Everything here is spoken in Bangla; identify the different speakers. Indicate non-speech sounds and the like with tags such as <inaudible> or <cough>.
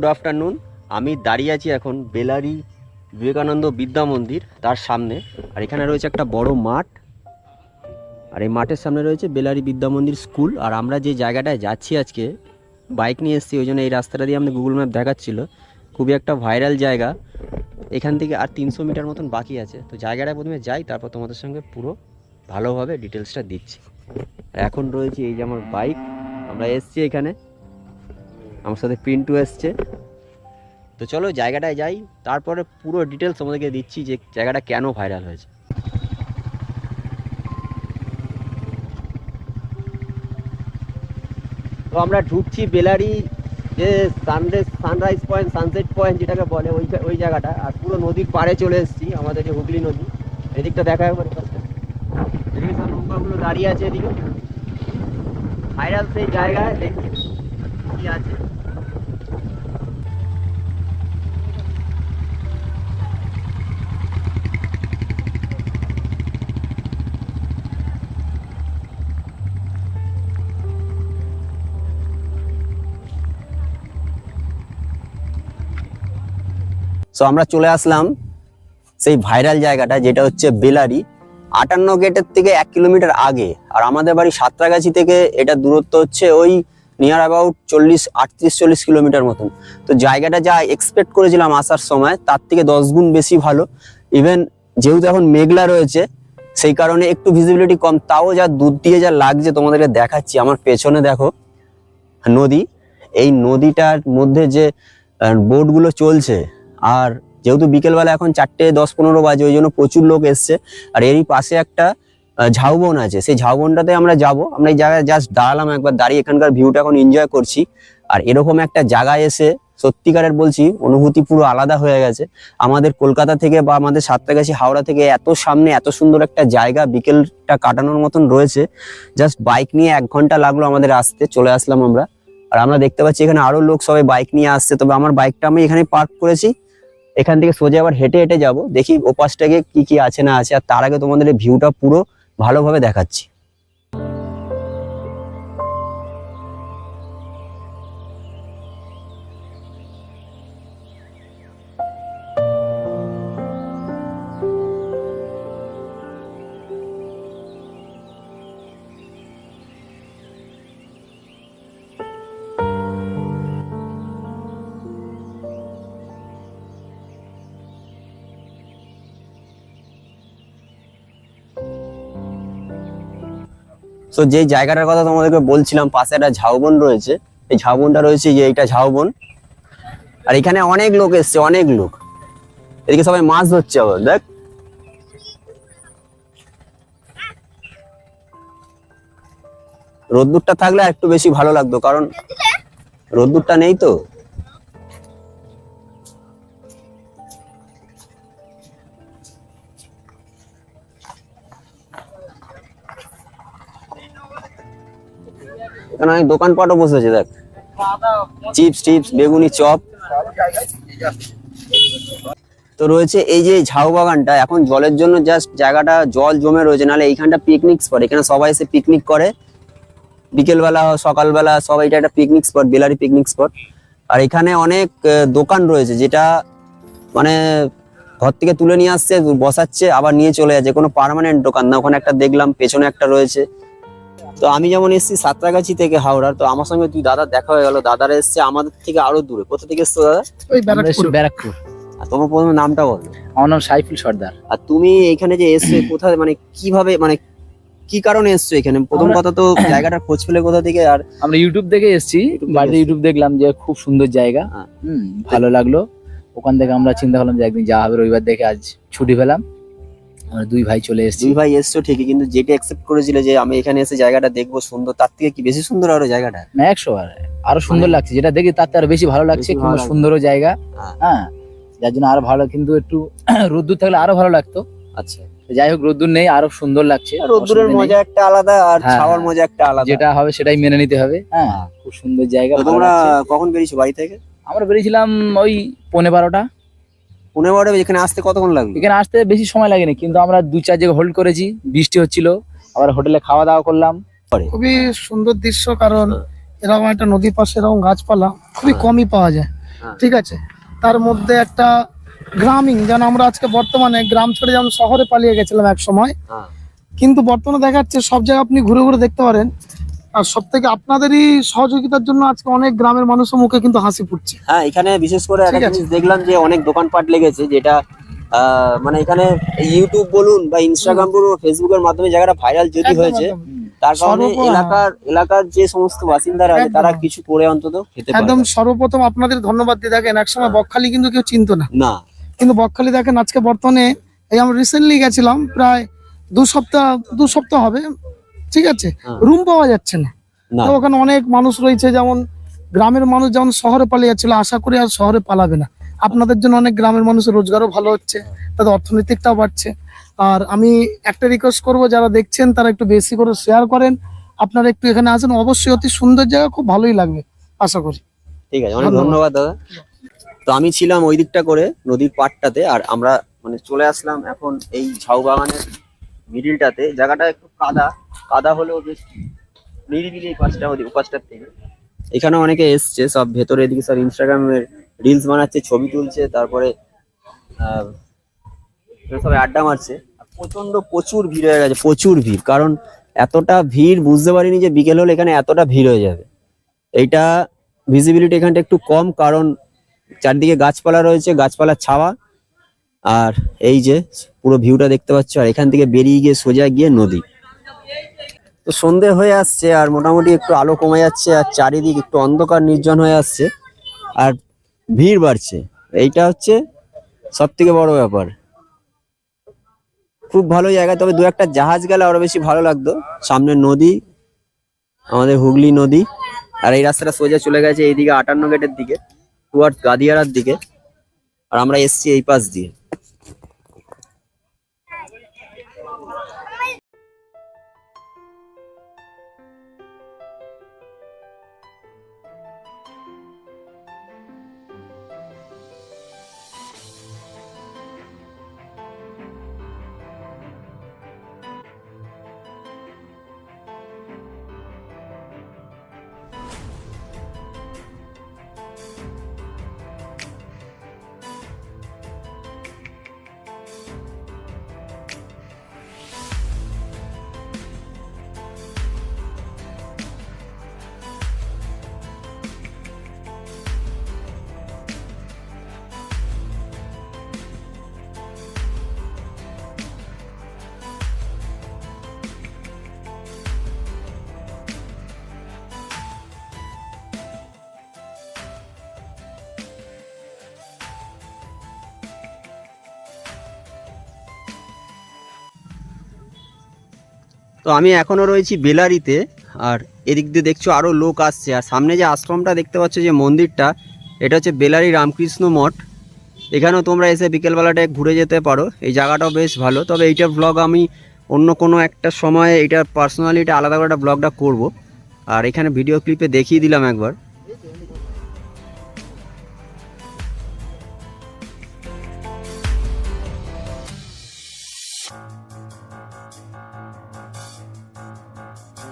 Speaker 1: গুড আফটারনুন আমি দাঁড়িয়ে আছি এখন বেলারি বিবেকানন্দ বিদ্যা মন্দির, তার সামনে। আর এখানে রয়েছে একটা বড় মাঠ। আর এই মাঠের সামনে রয়েছে বেলারি বিদ্যা মন্দির স্কুল। আর আমরা যে জায়গাটায় যাচ্ছি আজকে, বাইক নিয়ে এসেছি, ওই জন্য এই রাস্তাটা দিয়ে আমাদের গুগল ম্যাপ দেখাচ্ছিল। খুবই একটা ভাইরাল জায়গা। এখান থেকে আর তিনশো মিটার মতন বাকি আছে। তো জায়গাটা প্রথমে যাই, তারপর তোমাদের সঙ্গে পুরো ভালোভাবে ডিটেলসটা দিচ্ছি। এখন রয়েছে এই যে আমার বাইক। আমরা এসছি এখানে। আমার সাথে পিন্টু এসছে। তো চলো জায়গাটায় যাই, তারপরে পুরো ডিটেলস তোমাদেরকে দিচ্ছি যে জায়গাটা কেন ভাইরাল হয়েছে। তো আমরা ঢুকছি বেলারি, যে sunrise sunrise point sunset point যেটাকে বলে, ওই ওই জায়গাটা। আর পুরো নদীর পাড়ে চলে এসেছি, আমাদের যে হুগলি নদী, এদিকটা দেখা একবার নৌকাগুলো দাঁড়িয়ে আছে এদিকে। ভাইরাল সেই জায়গায় দেখি কি আছে। সো আমরা চলে আসলাম সেই ভাইরাল জায়গাটা, যেটা হচ্ছে বেলারি। আটান্ন গেটের থেকে এক কিলোমিটার আগে। আর আমাদের বাড়ি সাঁতরাগাছি থেকে এটা দূরত্ব হচ্ছে ওই নিয়ার অ্যাবাউট চল্লিশ, আটত্রিশ, চল্লিশ কিলোমিটার মতন। তো জায়গাটা যা এক্সপেক্ট করেছিলাম আসার সময়, তার থেকে দশ গুণ বেশি ভালো। ইভেন যেহেতু এখন মেঘলা রয়েছে, সেই কারণে একটু ভিজিবিলিটি কম। তাও যা দুধ দিয়ে যা লাগছে তোমাদেরকে দেখাচ্ছি। আমার পেছনে দেখো নদী। এই নদীটার মধ্যে যে বোটগুলো চলছে আর যেহেতু বিকেলবেলা এখন চারটে দশ পনেরো বাজে, ওই জন্য প্রচুর লোক এসছে। আর এরই পাশে একটা ঝাউবন আছে। সেই ঝাউবনটাতে আমরা যাব। আমরা এই জায়গায় জাস্ট দাঁড়ালাম একবার, দাঁড়িয়ে এখানকার ভিউটা এখন এনজয় করছি। আর এরকম একটা জায়গায় এসে সত্যিকারের বলছি, অনুভূতি পুরো আলাদা হয়ে গেছে। আমাদের কলকাতা থেকে বা আমাদের সাতটাগাছি হাওড়া থেকে এত সামনে এত সুন্দর একটা জায়গা বিকেলটা কাটানোর মতন রয়েছে। জাস্ট বাইক নিয়ে এক ঘণ্টা লাগল আমাদের আসতে, চলে আসলাম আমরা। আর আমরা দেখতে পাচ্ছি এখানে আরও লোক সবাই বাইক নিয়ে আসছে। তবে আমার বাইকটা আমি এখানে পার্ক করেছি। এখান থেকে সোজা আবার হেঁটে হেঁটে যাব। দেখি ওপাশটাকে কি কি আছে না আছে, আর তার আগে তোমাদের ভিউটা পুরো ভালোভাবে দেখাচ্ছি। তো যে জায়গাটার কথা তোমাদেরকে বলছিলাম, পাশে একটা ঝাউবন রয়েছে। এই ঝাউবনটা রয়েছে যে এইটা ঝাউবন। আর এখানে অনেক লোক এসছে, অনেক লোক। এদিকে সবাই মাছ ধরছে আবার, দেখ। রোদ্দুরটা থাকলে একটু বেশি ভালো লাগতো, কারণ রোদ্দুরটা নেই তো। এখানে অনেক দোকানপাটও বসেছে দেখ। চিপস টিপস বেগুনি চপ। তো রয়েছে এই যে ঝাউ বাগানটা, এখন জলের জন্য জাস্ট জায়গাটা, জল জমে রয়েছে, নাহলে এইখানটা পিকনিক স্পট এখানে সবাই এসে পিকনিক করে। বিকেলবেলা, সকালবেলা সবাই এটা একটা picnic spot Belari picnic spot আর এখানে অনেক দোকান রয়েছে, যেটা মানে ঘর থেকে তুলে নিয়ে আসছে, বসাচ্ছে, আবার নিয়ে চলে যাচ্ছে। কোনো পার্মানেন্ট দোকান না, ওখানে একটা দেখলাম, পেছনে একটা রয়েছে। তো আমি যেমন এসেছি সাঁতরাগাছি থেকে হাওড়ার তো আমার সঙ্গে তুই দাদা দেখা হয়ে গেল। দাদারা এসছে আমাদের থেকে আরও দূরে। কোথা থেকে এসছো দাদা?
Speaker 2: ওই ব্যারাকপুর।
Speaker 1: আর তোমার প্রথমে নামটা বলো।
Speaker 3: আমার নাম সাইফুল সর্দার।
Speaker 1: আর তুমি এখানে যে এসছো <clears throat> কোথায় মানে কীভাবে মানে কি কারণে এসছো এখানে? প্রথম কথা তো <clears throat> জায়গাটার খোঁজ পেলে কোথা থেকে আর
Speaker 3: আমরা ইউটিউব দেখে এসেছি। বাড়িতে ইউটিউব দেখলাম যে খুব সুন্দর জায়গা।
Speaker 1: হ্যাঁ।
Speaker 3: ভালো লাগল। ওখান থেকে আমরা চিন্তা করলাম যে একদিন যাওয়া হবে রবিবার দেখে আজ ছুটি পেলাম। আমরা দুই ভাই চলে এসেছি।
Speaker 1: দুই ভাই এসছো ঠিকই কিন্তু যেটা অ্যাকসেপ্ট করেছিলে যে আমি এখানে এসে জায়গাটা দেখব সুন্দর তার থেকে কি বেশি সুন্দর আরও জায়গাটা?
Speaker 3: না একশো বার আরও সুন্দর
Speaker 1: মানে-
Speaker 3: লাগছে। যেটা দেখি তার থেকে আরও বেশি ভালো লাগছে
Speaker 1: বেশি
Speaker 3: কিন্তু সুন্দরও জায়গা।
Speaker 1: হ্যাঁ।
Speaker 3: হ্যাঁ যার জন্য আরও ভালো কিন্তু একটু <clears throat> রোদ্দুর থাকলে আরও ভালো লাগতো।
Speaker 1: আচ্ছা।
Speaker 3: যাই হোক রোদ্দুর নেই আরও সুন্দর লাগছে।
Speaker 1: রোদ্দুরের মজা একটা আলাদা আর
Speaker 3: হ্যাঁ,
Speaker 1: ছাওয়ার
Speaker 3: হ্যাঁ।
Speaker 1: মজা একটা আলাদা।
Speaker 3: যেটা হবে সেটাই মেনে নিতে হবে। হ্যাঁ
Speaker 1: হ্যাঁ।
Speaker 3: খুব সুন্দর জায়গা
Speaker 1: তোমরা কখন বেরিয়েছো বাড়ি থেকে?
Speaker 3: আমরা বেরিয়েছিলাম ওই পৌনে বারোটা।
Speaker 1: পনেরো বারে এখানে আসতে কতক্ষণ লাগবে
Speaker 3: এখানে আসতে বেশি সময় লাগেনি কিন্তু আমরা দু চার জায়গায় হোল্ড করেছি বৃষ্টি হচ্ছিল আবার হোটেলে খাওয়া দাওয়া করলাম
Speaker 2: খুবই সুন্দর দৃশ্য কারণ
Speaker 1: হ্যাঁ।
Speaker 2: এরকম একটা নদীর পাশে এরকম গাছপালা খুবই
Speaker 1: হ্যাঁ।
Speaker 2: কমই পাওয়া যায়
Speaker 1: হ্যাঁ।
Speaker 2: ঠিক আছে তার মধ্যে একটা গ্রামীণ যেন আমরা আজকে বর্তমানে গ্রাম ছেড়ে যেমন শহরে পালিয়ে গেছিলাম এক সময় কিন্তু বর্তমানে দেখা যাচ্ছে সব জায়গায় আপনি ঘুরে ঘুরে দেখতে পারেন আর সব থেকে আপনাদেরই সহযোগিতার জন্য আজকে অনেক গ্রামের মানুষের মুখে কিন্তু হাসি ফুটছে।
Speaker 1: হ্যাঁ এখানে বিশেষ করে একটা জিনিস দেখলাম যে অনেক দোকানপাট লেগেছে যেটা মানে এখানে ইউটিউব বলুন বা ইনস্টাগ্রাম বলুন ফেসবুকের মাধ্যমে জায়গাটা ভাইরাল যদি হয়েছে। তার কারণে এলাকার এলাকার যে সমস্ত বাসিন্দারা আছে তারা কিছু করে অন্তত খেতে পারে
Speaker 2: একদম সর্বপ্রথম আপনাদের ধন্যবাদ দিয়ে দেখেন একসময় বকখালি কিন্তু কেউ চিনতো না।
Speaker 1: না।
Speaker 2: কিন্তু বকখালি দেখেন আজকে বর্তমানে এই আমরা রিসেন্টলি গেছিলাম প্রায় দু সপ্তাহ দু সপ্তাহ হবে ঠিক আছে?
Speaker 1: হ্যাঁ।
Speaker 2: রুম পাওয়া যাচ্ছে না। তো ওখানে অনেক মানুষ রয়েছে যেমন গ্রামের মানুষ যেমন শহরে পালিয়ে যাচ্ছিল আশা করি আর শহরে পালাবে না। আপনাদের জন্য অনেক গ্রামের মানুষের রোজগারও ভালো হচ্ছে তাদের অর্থনৈতিকটাও বাড়ছে। আর আমি একটা রিকোয়েস্ট করব যারা দেখছেন তারা একটু বেশি করে শেয়ার করেন। আপনারা একটু এখানে আসেন অবশ্যই অতি সুন্দর জায়গা খুব ভালোই লাগবে আশা করি।
Speaker 1: ঠিক আছে অনেক
Speaker 2: ধন্যবাদ।
Speaker 1: ধন্যবাদ দাদা। তো আমি ছিলাম ওই দিকটা করে নদীর পাড়টাতে আর আমরা মানে চলে আসলাম এখন এই ঝাউ বাগানের মিডিলটাতে, জায়গাটা একটু কাদা কাদা হলেও বেশ নিরিবিলি এই পাঁচটা ওই পাঁচটার থেকে এখানে অনেকে এসছে, সব ভেতরে এদিকে সব ইনস্টাগ্রামের রিলস বানাচ্ছে, ছবি তুলছে, তারপরে সবাই আড্ডা মারছে। প্রচণ্ড প্রচুর ভিড় হয়ে গেছে, প্রচুর ভিড়, কারণ এতটা ভিড় বুঝতে পারিনি যে বিকেল হলে এখানে এতটা ভিড় হয়ে যাবে। এইটা ভিজিবিলিটি এখানটা একটু কম, কারণ চারদিকে গাছপালা রয়েছে, গাছপালার ছাওয়া আর এই যে পুরো ভিউটা দেখতে পাচ্ছ, আর এখান থেকে বেরিয়ে গিয়ে সোজা গিয়ে নদী। তো সন্ধে হয়ে আসছে, আর মোটামুটি একটু আলো কমে যাচ্ছে, আর চারিদিক একটু অন্ধকার নির্জন হয়ে আসছে, আর ভিড় বাড়ছে। এইটা হচ্ছে সব থেকে বড় ব্যাপার। খুব ভালো জায়গা, তবে দু একটা জাহাজ গেলে আরও বেশি ভালো লাগতো। সামনে নদী, আমাদের হুগলি নদী, আর এই রাস্তাটা সোজা চলে গেছে, এইদিকে আটান্ন গেটের দিকে টুয়ার্ড গাদিয়ারার দিকে। আর আমরা এসছি এই পাশ দিয়ে। তো আমি এখনও রয়েছি বেলারিতে, আর এদিক দিয়ে দেখছ আরও লোক আসছে। আর সামনে যে আশ্রমটা দেখতে পাচ্ছ যে মন্দিরটা, এটা হচ্ছে বেলারি রামকৃষ্ণ মঠ। এখানেও তোমরা এসে বিকেলবেলাটায় ঘুরে যেতে পারো। এই জায়গাটাও বেশ ভালো। তবে এইটা ব্লগ আমি অন্য কোনো একটা সময়ে এটা পার্সোনালি এটা আলাদা করে একটা ব্লগটা করব। আর এখানে ভিডিও ক্লিপে দেখিয়ে দিলাম একবার।